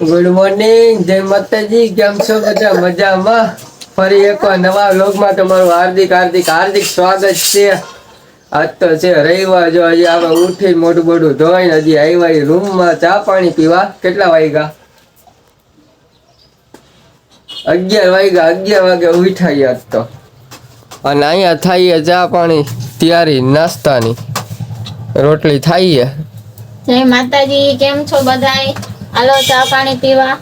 Good morning જય માતાજી. કેમ છો બધા? મજામાં? ફરી એકવાર નવા વ્લોગમાં તમારું હાર્દિક હાર્દિક હાર્દિક સ્વાગત છે. આજ તો છે રવિવાર. જો હજી આપણે ઉઠી મોટું મોટું ધોઈને હજી આવ્યા રૂમમાં. ચા પાણી પીવા? કેટલા વાગ્યા? અગિયાર વાગ્યા, અગિયાર વાગે ઉઠાઈ આજ તો. અને અહીંયા થાય ચા પાણી તૈયારી, નાસ્તાની. રોટલી થાય જય માતાજી, કેમ છો બધાય? હાલો ચા પાણી પીવા.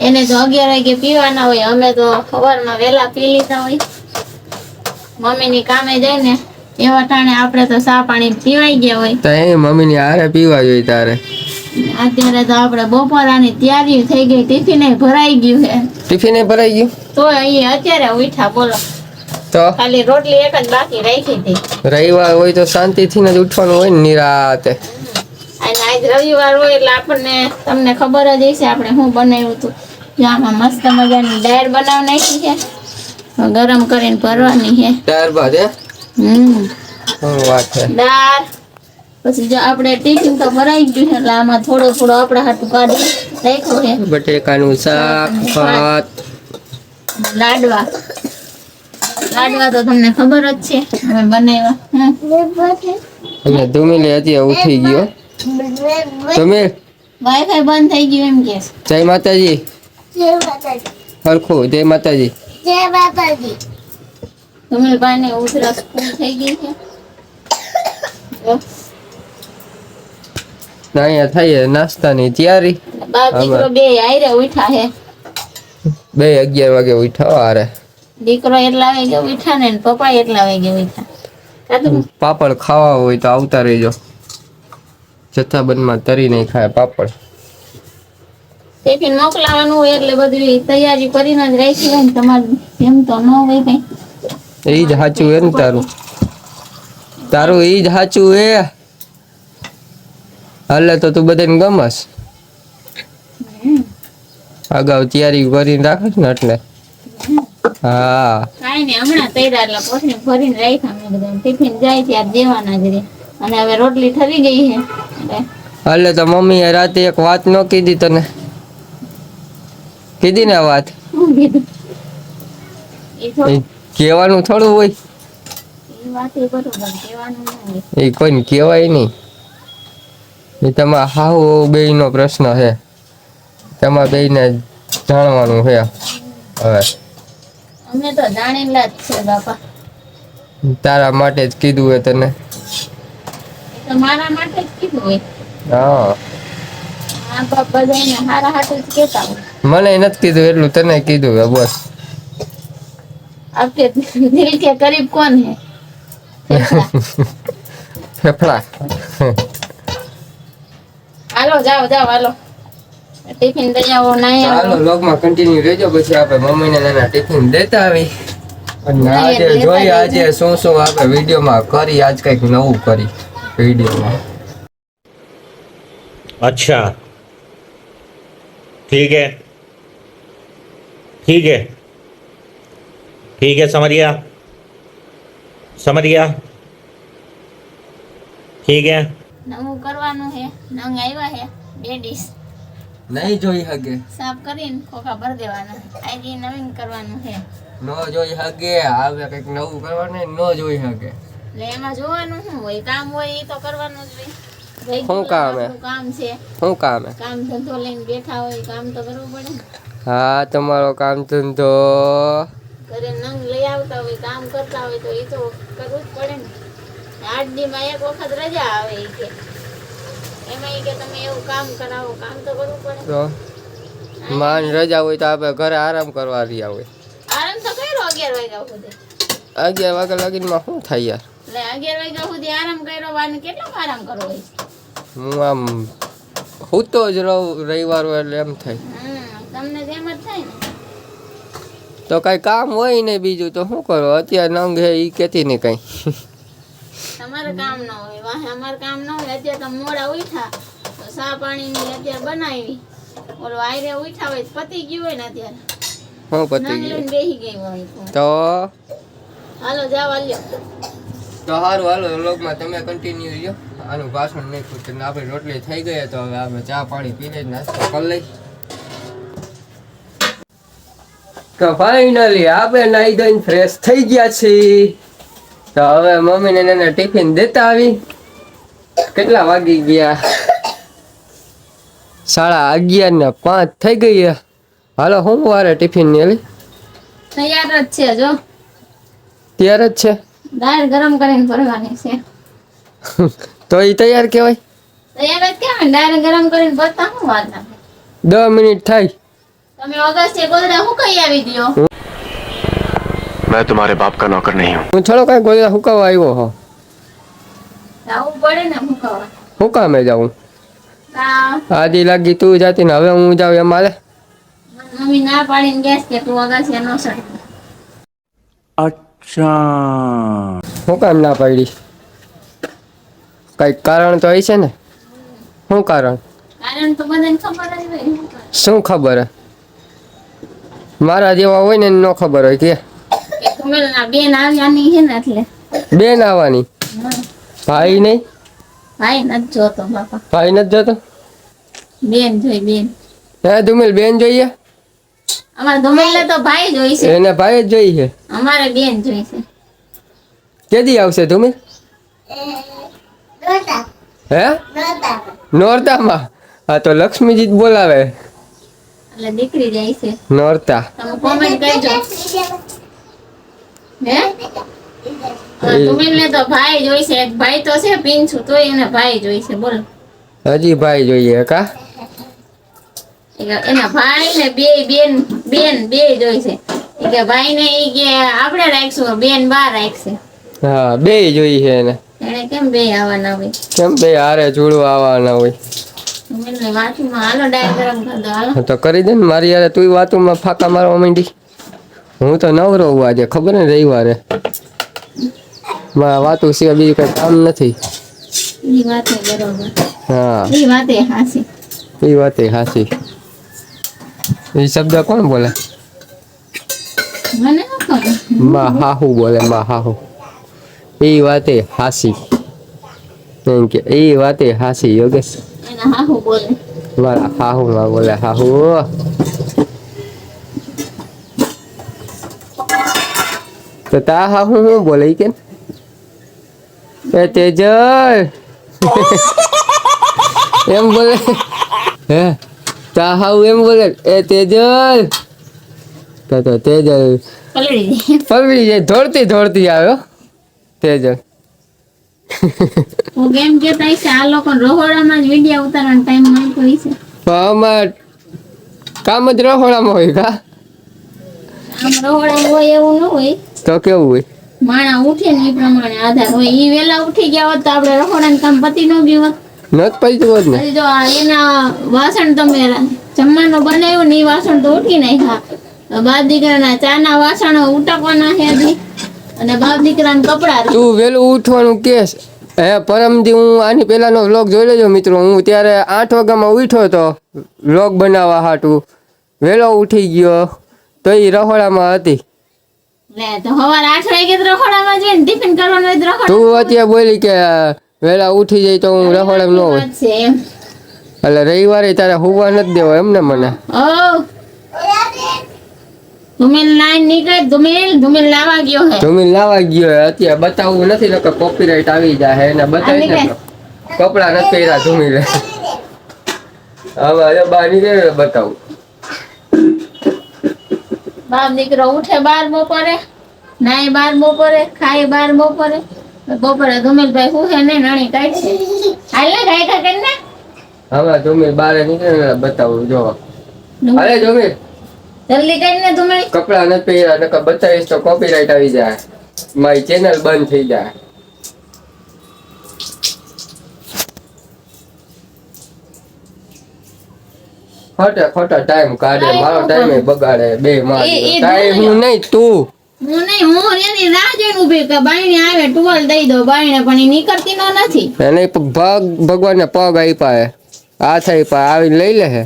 એને તો અગિયાર વાગે પીવાના હોય અમે તો સવારમાં વહેલા પી લીધા હોય. મમ્મીની કામે જઈને એવા ટાણે આપણે તો ચા પાણી પીવાઈ ગયા હોય. તો એ મમ્મીની હારે પીવા જોઈએ તારે. અત્યારે તો આપણે બપોરાની તૈયારી થઈ ગઈ ટિફિન ભરાઈ ગયું છે. ટિફિન ભરાઈ ગયું? તો અહીં અત્યારે ઉઠા બોલો. તો? ખાલી રોટલી એક જ બાકી રાખી હતી. રવિવાર હોય તો શાંતિથી જ ઉઠવાનું હોય ને નિરાતે. અને આજ રવિવાર હોય એટલે આપણને તમને ખબર જ હશે આપણે શું બનાવ્યું હતું. જો આમાં મસ્ત મજાની દાળ બનાવી નાખી છે. ગરમ કરીને ભરવાની છે. ત્યારબાદ હે? હમ. દાળ. પછી જો આપણે ટિફિન તો ભરાઈ ગયું છે એટલે આમાં થોડો થોડો આપણે હાટું કાઢી રાખ્યો છે. બટેકાનું શાક ભાત. લાડવા. લાડવા તો તમને ખબર જ છે. અમે બનાવ્યા. હમ. ધૂમી લે અત્યારે ઉઠી ગયો. ધુમીલ વાઈફાઈ બંધ થઈ ગયું એમ કે જય માતાજી. હરખું જય માતાજી. તમે ભાઈને ઉધરસ થઈ ગઈ છે? અહીંયા નાસ્તાની તૈયારી. બાપ દીકરો બે આયરે ઉઠા હે બે અગિયાર વાગે ઉઠ્યા હારે. દીકરો એટલા વાગે ઉઠા ને પપ્પા એટલા વાગે ઉઠા. પાપડ ખાવા હોય તો આવતા રહેજો. જથ્થાબંધમાં તરી નહીં ખાય પાપડ. ટિફિન મોકલાવાનું હોય એટલે બધી તૈયારી કરીને જ રાખી હોય ને તમારે. એમ તો ન હોય કઈ. એ જ સાચું હે ને તારું. તારું એ જ સાચું હે. હાલે તો તું બધાને ગમસ. અગાઉ તૈયારી કરીને રાખીશ ને એટલે. હા. કાઈ નહીં હમણાં તૈયાર એટલે ભરીને રાખ્યા મેં બધા ટિફિન જાય ત્યારે દેવાના જ રે અને હવે રોટલી ઠરી ગઈ છે. એટલે તો મમ્મી રાતે એક વાત ન કીધી તને? કીધી ને વાત? કેવાનું થોડું કહેવાનું થોડું હોય. એ કેવાય ના કોઈને કહેવાય નહીં. એ તમારા હાહુ બેયનો પ્રશ્ન છે. તમારા બેયને જાણવાનું છે હવે. અમે તો જાણેલા જ છે બાપા. તારા માટે જ કીધું હે તને. એ તો મારા માટે જ કીધું હોય. હા. મને નથી કીધું એટલું તને કીધું હવે બસ. આપકે દિલ કે કરીબ કોણ હે? ફેફડા. હાલો જાઓ જાઓ હાલો. ટિફિન દઈ આવો નાઈ ચાલો આવો. કન્ટિન્યુ રહેજો પછી આપણે મમ્મીને નાના ટિફિન દેતા આવી. અને આજે જોઈએ આજે શું શું આપણે વિડીયોમાં કરી આજ કંઈક નવું કરી. વિડીયોમાં अच्छा ठीक है ठीक है ठीक है समझ गया समझ गया ठीक है નવું કરવાનું હે નંગ આવ્યા હે બે ડીશ નહીં જોઈ શકે સાફ કરીને ખોખા ભર દેવાના આજે નવીન કરવાનું હે ન જોઈ શકે આવે કંઈક નવું કરવાનું ન જોઈ શકે એટલે એમાં જોવાનું શું હોય? કામ હોય એ તો કરવાનું જ હોય. શું કામ હે? કામ છે. શું કામ હે કામ ધંધો લઈને બેઠા હોય કામ તો કરવું પડે. હા તમારો કામ ધંધો. ઘરે નંગ લઈ આવતા હોય કામ કરતા હોય તો એ તો કરવું જ પડે ને. આઠ દીમાં એક વખત રજા આવે એ કે. એમાં કે તમે એવું કામ કરાવો કામ તો કરવું પડે. તો? માન રજા હોય તો આપણે ઘરે આરામ કરવા રહ્યા હોય. આરામ તો કર્યો અગિયાર વાગ્યા સુધી. અગિયાર વાગ્યા લગીનમાં શું થાય યાર? એટલે અગિયાર વાગ્યા સુધી આરામ કર્યો વાને કેટલો આરામ કરવો હોય? હું આમ હું તો જ રહું રવિવાર હોય એટલે એમ થાય. તમને જેમ જ થાય ને. તો કઈ કામ હોય ને બીજું તો શું કરો? અત્યારે નંગ હે એ કેતી ને કઈ. તમારે કામ ન હોય વાહે અમારે કામ ન હોય. અત્યારે તમે મોડા ઉઠા તો સા પાણીની અત્યારે બનાવી. ઓલો આયરે ઉઠા હોય પતી ગયું હોય ને અત્યારે. હું પતી ગયું? બેહી ગઈ હોય તો. હાલો જાવ હાલ્યો તો સારું હાલો વ્લોગમાં તમે કન્ટિન્યુ રહ્યો. આનું ભાષણ નહીં પૂછતું આપણે રોટલી થઈ ગઈ તો હવે આપણે ચા પાણી પીને લઈ નાસ્તો કરી લઈ તો ફાઇનલી આપણે નાઈ ધોઈને ફ્રેશ થઈ ગયા છીએ. તો હવે મમ્મીને એને ટિફિન દેતા આવી. કેટલા વાગી ગયા? સાડા અગિયાર ને પાંચ થઈ ગઈ હાલો હું વારે ટિફિનની તૈયાર જ છે જો. તૈયાર જ છે? દાળ ગરમ કરીને ભરવાની છે તો એ તૈયાર કહેવાય તૈયાર જ કેમ દાળ ગરમ કરીને ભરતા શું વાત ના દસ મિનિટ થાય તમે ઓગસ્ટે ગોદડા હું કઈ આવી દ્યો मैं तुम्हारे बाप का नौकर नहीं हूँ હું થોડો કઈ ગોળા હુકાવા આવ્યો હો જવું પડે ને હું કહેવા હું કામે જાઉં તા આજી લાગી તું જાતી ને હવે હું જાઉં એમ મારે મમ્મી ના પાડીને ગેસ કે તું અગાસી નો સડ હું કામ ના પાડી? કંઈક કારણ તો હોય છે ને? શું કારણ? કારણ તો બધાને ખબર જ હોય. શું ખબર? હે? મારા જેવા હોય ને ન ખબર હોય કે. છે ને એટલે. બેન આવવાની? ભાઈ નહીં ભાઈ નથી જોતો બાપા. ભાઈ નથી જતો? બેન જોઈ બેન. હે ધુમિલ બેન જોઈએ? અમારે તો ભાઈ જોઈ છે. એને ભાઈ જ જોઈ છે. અમારે બેન જોઈ છે. કેદી આવશે ધુમિલ? હે? નોરતામાં? હા તો લક્ષ્મીજી બોલાવે. એટલે દીકરી જાય છે. નોરતા. તમે કોમેન્ટ કરજો. હે? ધુમેલને તો ભાઈ જોઈ છે. એક ભાઈ તો છે પીંછું તોય એને ભાઈ જોઈ છે. બોલો. હજી ભાઈ જોઈએ કે? એના ભાઈ ને બે બેન બેન બે જોઈ છે. કે ભાઈ ને ઈ કે આપણે રાખશું બેન બા રાખશે. હા બે જોઈ છે એને. એને કેમ બે આવવાના હોય? કેમ બે? હારે જોડું આવવાના હોય. કરી તો કરી દે ને મારી યારે તું વાતુમાં ફાકા મારવા માંડી હું તો નવરો હું આજે ખબર ને રવિવારે. મારા વાતું સિવાય બીજું કઈ કામ નથી. ઈ વાતે બરોબર. હા. ઈ વાતે હાસી. એ વાત હાચી એ શબ્દ કોણ બોલે? મને માં હાહુ બોલે માં હાહુ એ વાતે હાસી. થેન્ક યુ એ વાતે હાસી યોગેશ. હાહુ બોલે. મારા હાહુ માં બોલે હાહુ. તો તા હાહુ હું બોલે કે એ તેજલ. એમ બોલે. હે? તા હાહુ એમ બોલે એ તેજલ. તો તો તેજલ પલળી જાય દોડતી દોડતી આવ્યો. તેજલ. હું કેમ હશે આ લોકો રહોડામાં જ વિડિયો ઉતારવાનો ટાઈમ મળતો છે. પણ કામ જ રહોડામાં હોય કા? આમ રહોડામાં હોય એવું ન હોય. તો કેવું હોય? માણા ઉઠે ને એ પ્રમાણે આધાર હોય. ઈ વેલા ઉઠી ગયા હોત તો આપણે રહોડાનું કામ પતી ન ગયું હોત. નત પૈતું હોત ને. જો એના વાસણ તમે જમવાનું બનાવ્યું ને ઈ વાસણ તો ઉઠી નાખ્યા. બાપ દીકરાના ચાના વાસણો ઉટકવાના છે અને બાપ દીકરાના કપડા તું વેલું ઉઠવાનું કેસ. હે પરમજી હું આની પહેલાનો વ્લોગ જોઈ લેજો મિત્રો. હું ત્યારે આઠ વાગ્યામાં ઉઠ્યો હતો વ્લોગ બનાવવા હાટું. વહેલો ઉઠી ગયો. તો એ રહોડામાં હતી. તું અત્યારે બોલી કે વહેલા ઉઠી જાય તો હું રહોડામાં ન હોય. એટલે રવિવારે તારે હોવા નથી દેવો એમને મને. ધુમિલ લાઈન નીકળે ધુમેલ ધુમેલ લાવા ગયો હે. લાવા ગયો હે. અત્યારે બતાવવું નથી નકર કોપીરાઈટ આવી જાય એને બતાવી ને કપડા નથી પહેર્યા ધુમિલ. હવે હવે બહાર નીકળે બતાવું. બાપ દીકરો ઉઠે બાર બપોરે નાય બાર બપોરે ખાય બાર બપોરે. બપોરે ધુમેલભાઈ હું હે ને નણી કાઢશે હાલ ને ગાય ખા કરીને હવે ધૂમી બહાર નીકળે બતાવું જો. અરે જમીન જલ્દી કરીને ધુમેલ. કપડા નથી પહેર્યા નકર બતાવીશ તો કોપીરાઈટ આવી જાય. મારી ચેનલ બંધ થઈ જાય. ખોટે ખોટો ટાઈમ કાઢે મારો ટાઈમ બગાડે બે મારો ટાઈમ. હું નહીં તું. હું નહીં હું એની રાહ જોઈને ઊભી કે બાઈને આવે ટુવાલ દઈ દો બાઈને પણ એ નીકળતી નો નથી. એને ભગ ભગવાનને પગ આપ્યા હે આવીને લઈ લે હે.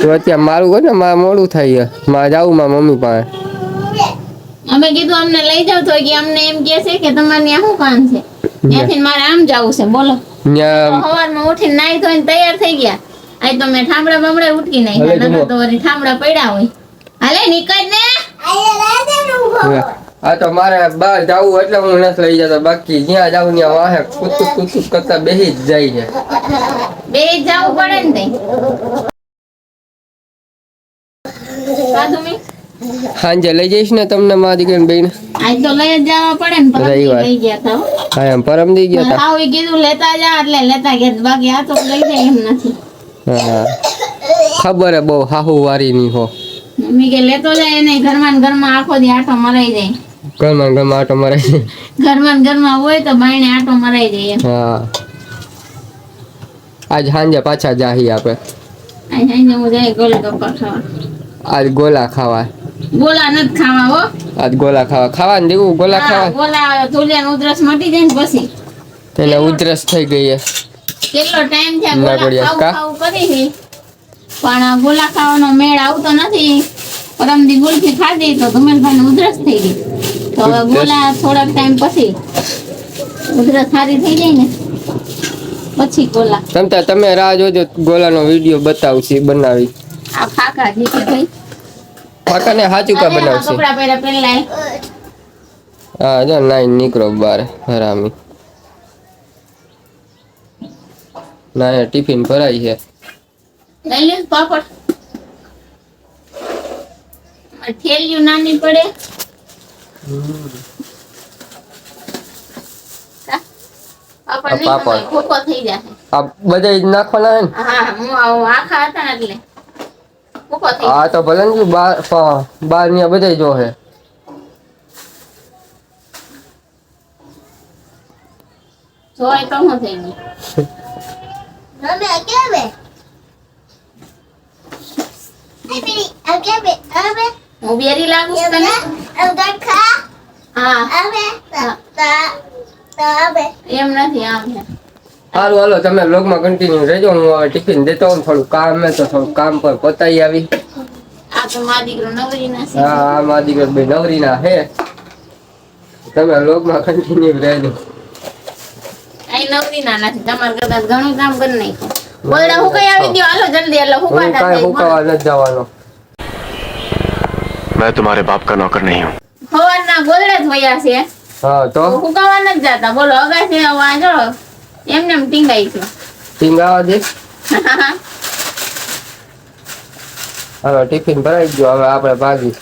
તો અત્યારે મારું હોય ને મારે મોડું થાય મારે જાવું મારા મમ્મી પાસે. અમે કીધું અમને લઈ જાવ તો કે અમને એમ કે છે કે તમારે ત્યાં શું કામ છે? ત્યાંથી મારે આમ જવું છે બોલો. સવારમાં ઉઠીને નાઈ ધોઈને તૈયાર થઈ ગયા. આજ તો મેં ઠામડા બામડા ઉઠકી નાખ્યા. નકર તો વળી ઠામડા પડ્યા હોય. હાલે નીકળ ને. આ તો મારે બહાર જવું એટલે હું નથી લઈ જતો. બાકી જ્યાં જાઉં ત્યાં વાહે કૂતું કૂતું કરતા બેસી જ જાય છે. બે જવું પડે ને સાધુ લઈ જઈશ ને તમને મારા દીકરી બેન આજ તો લઈ જવા પડે ને પરમ લઈ ગયા તા હા. એમ પરમ દી ગયા હતા હાવ એ કીધું લેતા જા એટલે લેતા ગયા. બાકી આ તો લઈ જાય એમ નથી. હા ખબર હે બહુ હાહુ વારી ની હો. કે લેતો જાય એને ઘરમાં ને ઘરમાં આખો દી આટો મરાઈ જાય. ઘરમાં ઘરમાં આટો મારે ઘરમાં ઘરમાં હોય તો બાયણે આટો મરાઈ જાય હા. આજ હાંજે પાછા જાહી આપણે આજ હાંજે હું જાય ગોલગપ્પા ખાવા. આજ ગોલા ખાવા. ગોલા નથી ખાવા હો. આજ ગોલા ખાવા. ખાવા ને દેવું? ગોલા ખાવા? ગોલા તુલિયાનો ઉધરસ મટી જાય ને પછી. તેને ઉધરસ થઈ ગઈ છે કેટલો ટાઈમ થયા? ગોલા ખાવું ખાવું કરી પણ ગોલા ખાવાનો મેળ આવતો નથી. પરમદી ગુલ્ફી ખાધી તો ધુમેલભાઈને ઉધરસ થઈ ગઈ. તો હવે ઉધરસ? ગોલા થોડાક ટાઈમ પછી ઉધરસ સારી થઈ જાય ને પછી ગોલા તમતા તમે રાહ જોજો ગોલાનો વીડિયો બતાવશે બનાવી. આ ફાકા જીતી ભાઈ. કાકાને સાચું કા બનાવશે? કપડા પહેર્યા પહેલા હા જો નાઈ નીકળો બાર હરામી. ના ટિફિન ભરાઈ છે. લઈ લ્યો પાપડ. આ થેલીયું નાની પડે. પાપડ ખોખો થઈ જાય આ બધા જ નાખવાના હે હા હું આખા હતા ને એટલે. ખોખો થઈ જાય આ તો ભલે ને બાર બાર ને બધા જો હે જોવાય તો શું થઈ ગયું હું બેરી લાગુ છું તને? હા. એમ નથી આમ છે. હાલો હાલો તમે લોગમાં કન્ટિન્યુ રહેજો. હું હવે ટિફિન દેતો હોઉં થોડું કામ હે તો થોડું કામ પર પતાઈ આવી. આ તો મા દીકરો નવરી ના છે. હા આ મારા દીકરો બે નવરીના હે તમે લોગમાં કન્ટિન્યુ રહેજો. અહીં નવરી ના નથી તમારે કદાચ ઘણું કામ કરી નાખ્યું. બોલડા હું કઈ આવી ગયો. હાલો જલ્દી એટલે હું કાઢા હું હુકાવા નથી જવાનો. मैं तुम्हारे बाप का नौकर नहीं हूँ સવારના ગોદડા જ વયા છે હા તો તો હુકાવા નથી જતા બોલો અગાસી વાંચો એમને એમ ટીંગાઈ છે ટીંગાવા દે હાલો ટિફિન ભરાઈ ગયો હવે આપણે ભાગી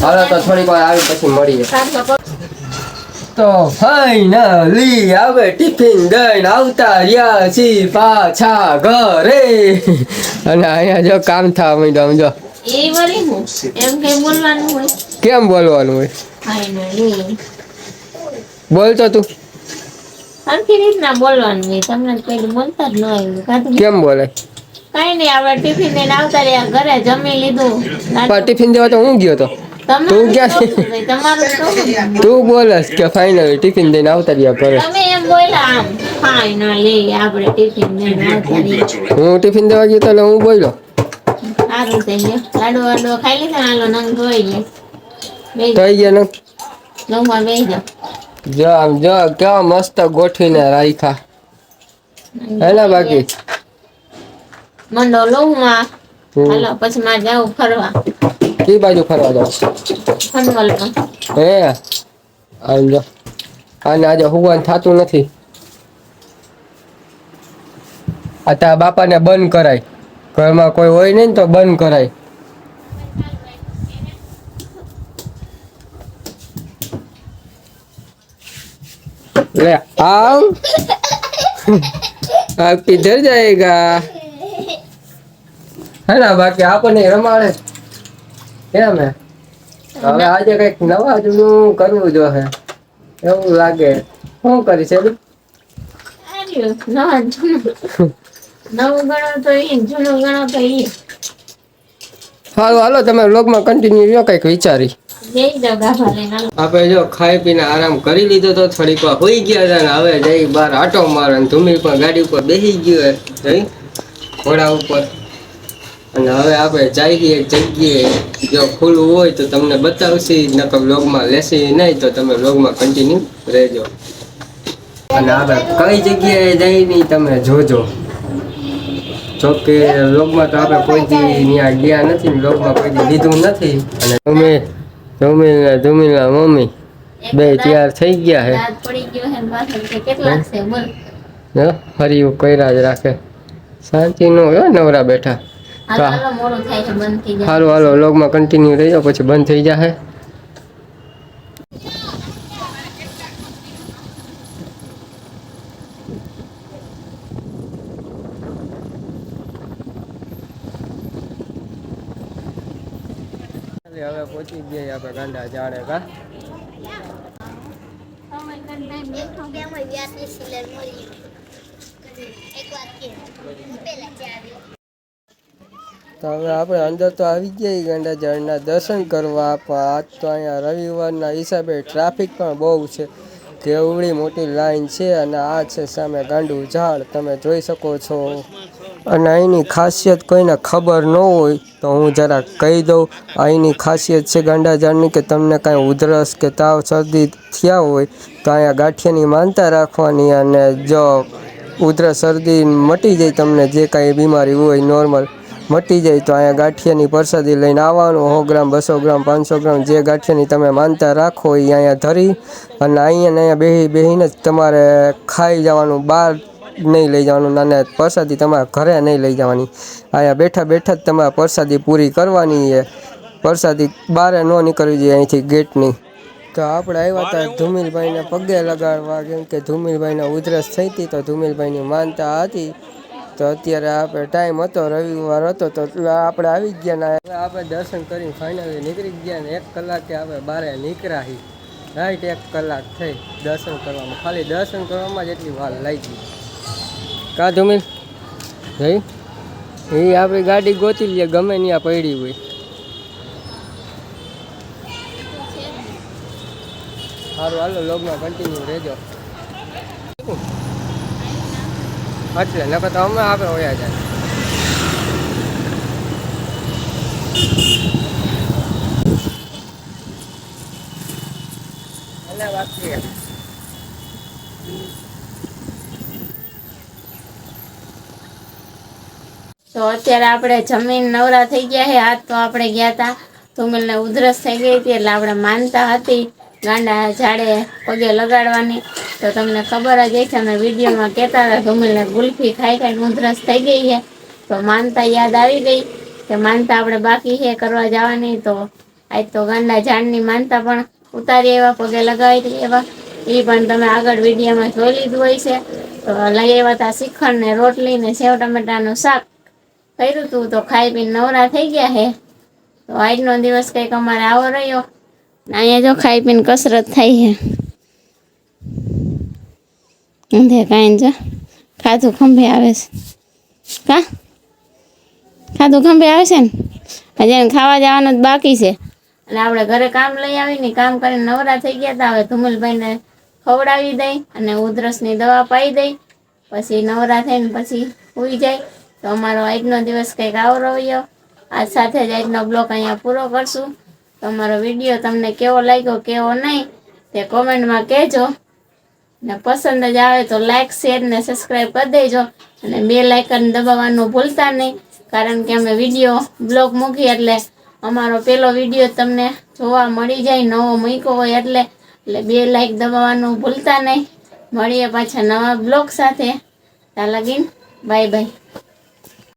હાલો તો થોડીક વાર આવી પછી મળીએ તો ફાઈનલી હવે ટિફિન દઈને આવતા રહ્યા છી પાછા ઘરે અને અહીંયા જો કામ થવા માંડ્યું આમ જો એ વળી હું? એમ કઈ બોલવાનું હોય? કેમ બોલવાનું હોય? ફાઇનલી બોલતો તું સરખી રીતના બોલવાનું હોય. તમને કઈ બોલતા જ ન હોય. કેમ બોલે? કઈ નહીં આપણે ટિફિન લઈને આવતા રહ્યા. ઘરે જમી લીધું. પણ ટિફિન દેવા તો હું ગયો તો? તું ક્યાં? તમારું તું બોલસ કે ફાઇનલી ટિફિન દઈને આવતા રહ્યા ઘરે. તમે એમ બોલ્યા આમ ફાઇનલી આપણે ટિફિન લઈને આવતા રહ્યા. હું ટિફિન દેવા ગયો તો એટલે હું બોલ્યો? સારું થઈ ગયું. લાડુ વાડુ ખાઈ લીધા ને નંગ ધોઈ લે થઈ ગયા ને જમવા બે જાઓ. જો આમ જો કેવા મસ્ત ગોઠવીને રાખ્યા. હે બાકી? મંડો લોહમાં હમ. હાલો પછી માં જાઉં ફરવા. કઈ બાજુ ફરવા જાવ? હે? આમ જો. અને આજે હુવાન થતું નથી. આ તારા બાપાને બંધ કરાય. ઘરમાં કોઈ હોય નહીં તો બંધ કરાય. લે, આવ. આ કિધર જાયેગા હે ના, બાકી આપણને રમાડે. કેમ હે હવે આજે કંઈક નવા જૂનું કરવું જોઈએ એવું લાગે. શું કરી છે. નવા ગણો તો જૂનું ગણો તો સારું હાલો તમે વ્લોગમાં કન્ટિન્યુ રહ્યો કંઈક વિચારી. હાલો. આપણે જો ખાઈ પીને આરામ કરી લીધો તો થોડીક વાર હોઈ ગયા હતા ને હવે જઈ બહાર આટો મારે ને ધૂમી પણ ગાડી ઉપર બેસી ગયો જઈ ઘોડા ઉપર. અને હવે આપણે જઈએ એક જગ્યાએ જો ખુલ્લું હોય તો તમને બતાવશે નકર વ્લોગમાં લેશે નહીં તો તમે વ્લોગમાં કન્ટિન્યુ રહેજો. અને આપણે કઈ જગ્યાએ જઈ નહીં તમે જોજો. જો કે લોગમાં તો આપણે કોઈ ત્યાં ગયા નથી લોગમાં કોઈ લીધું નથી. અને તમે ધુમીલ ધુમીલના મમ્મી બે તૈયાર થઈ ગયા છે ફરી કર્યા જ રાખે. શાંતિ નો હોય નવરા બેઠા. હાલો હાલો જાય. લોગમાં કન્ટિન્યુ રહી જાઓ પછી બંધ થઈ જશે હવે પહોંચી ગયા આપણે ગાંડા ઝાડે કા. આપણે અંદર તો આવી ગયા ગાંડા ઝાડના દર્શન કરવા, પણ આજ તો અહીંયા રવિવારના હિસાબે ટ્રાફિક પણ બહુ છે. કેવડી મોટી લાઈન છે અને આ છે સામે ગાંડું ઝાડ, તમે જોઈ શકો છો. અને અહીંની ખાસિયત કોઈને ખબર ન હોય તો હું જરા કહી દઉં, અહીંની ખાસિયત છે ગાંડાજારની કે તમને કાંઈ ઉધરસ કે તાવ શરદી થયા હોય તો અહીંયા ગાંઠિયાની માનતા રાખવાની અને જો ઉધરસ, શરદી મટી જાય તમને જે કાંઈ બીમારી હોય નોર્મલ મટી જાય તો અહીંયા ગાંઠિયાની પ્રસાદી લઈને આવવાનું. સો ગ્રામ, બસો ગ્રામ, પાંચસો ગ્રામ જે ગાંઠિયાની તમે માનતા રાખો એ અહીંયા ધરી અને અહીંયા અહીંયા બેહી બેહીને જ તમારે ખાઈ જવાનું. બહાર નહીં લઈ જવાનું. નાના પ્રસાદી તમારા ઘરે નહીં લઈ જવાની. અહીંયા બેઠા બેઠા જ તમારે પ્રસાદી પૂરી કરવાની છે. પ્રસાદી બહાર ન નીકળવી જોઈએ અહીંથી ગેટની. તો આપણે આવ્યા હતા ધુમિલભાઈને પગે લગાડવા. કેમ કે ધુમિલભાઈને ઉધરસ થઈ હતી તો ધુમિલભાઈની માનતા હતી. તો અત્યારે આપણે ટાઈમ હતો, રવિવાર હતો, તો આપણે આવી ગયા ને આપણે દર્શન કરીને ફાઇનલી નીકળી ગયા ને એક કલાકે આપણે બારે નીકળ્યા રાઈટ એક કલાક થઈ દર્શન કરવામાં ખાલી દર્શન કરવામાં જ એટલી વાર લાગી. કા ધુમિલ જઈ. એ આપણી ગાડી ગોતી લઈએ ગમે ત્યાં પડી હોય. સારું હાલો, લોગમાં કન્ટિન્યુ રહેજો. એટલે નકર તો અમે આપણે હોયા જાય. અને તો અત્યારે આપણે જમીન નવરા થઈ ગયા છે આજ તો આપણે ગયા હતા ધુમિલને ઉધરસ થઈ ગઈ હતી એટલે આપણે માનતા હતી. ગાંડા ઝાડે પગે લગાડવાની. તો તમને ખબર જ છે અમે વિડીયોમાં કહેતા હતા ધુમિલને ગુલ્ફી ખાઈ ખાઈને ઉધરસ થઈ ગઈ છે તો માનતા યાદ આવી ગઈ કે માનતા આપણે બાકી છે કરવા જવાની. તો આજ તો ગાંડા ઝાડની માનતા પણ ઉતારી એવા, પગે લગાવી એવા. એ પણ તમે આગળ વિડીયોમાં જોઈ લીધું હોય છે તો લઈ આવ્યા હતા શ્રીખંડ ને રોટલી ને સેવ ટમેટાનું શાક. કર્યું તું તો ખાઈ પીને નવરા થઈ ગયા હે. તો આજનો દિવસ કંઈક અમારે આવો રહ્યો. ને અહીંયા જો ખાઈ પીને કસરત થાય છે ઊંધે કાંઈ જો. ખાધું ખંભે આવે છે. કા? ખાધું ખંભે આવે છે ને? હજી ખાવા જવાનું જ બાકી છે. અને આપણે ઘરે કામ લઈ આવીને કામ કરીને નવરા થઈ ગયા હતા હવે ધુમલભાઈને ખવડાવી દઈ અને ઉધરસની દવા પાઈ દઈ. પછી નવરા થઈને પછી સૂઈ જાય. તો અમારો આજનો દિવસ કંઈક આવો રહ્યો આજ સાથે જ આજનો બ્લોગ અહીંયા પૂરો કરશું. તો અમારો વીડિયો તમને કેવો લાગ્યો, કેવો નહીં, તે કોમેન્ટમાં કહેજો. ને પસંદ જ આવે તો લાઇક શેર ને સબસ્ક્રાઈબ કરી દેજો. અને બે લાઇકન દબાવવાનું ભૂલતા નહીં, કારણ કે અમે વીડિયો બ્લોગ મૂકીએ એટલે અમારો પેલો વીડિયો તમને જોવા મળી જાય, નવો મૂક્યો હોય એટલે એટલે બે લાઇક દબાવવાનું ભૂલતા નહીં. મળીએ પાછા નવા બ્લોગ સાથે. ત્યાં લગીન બાય બાય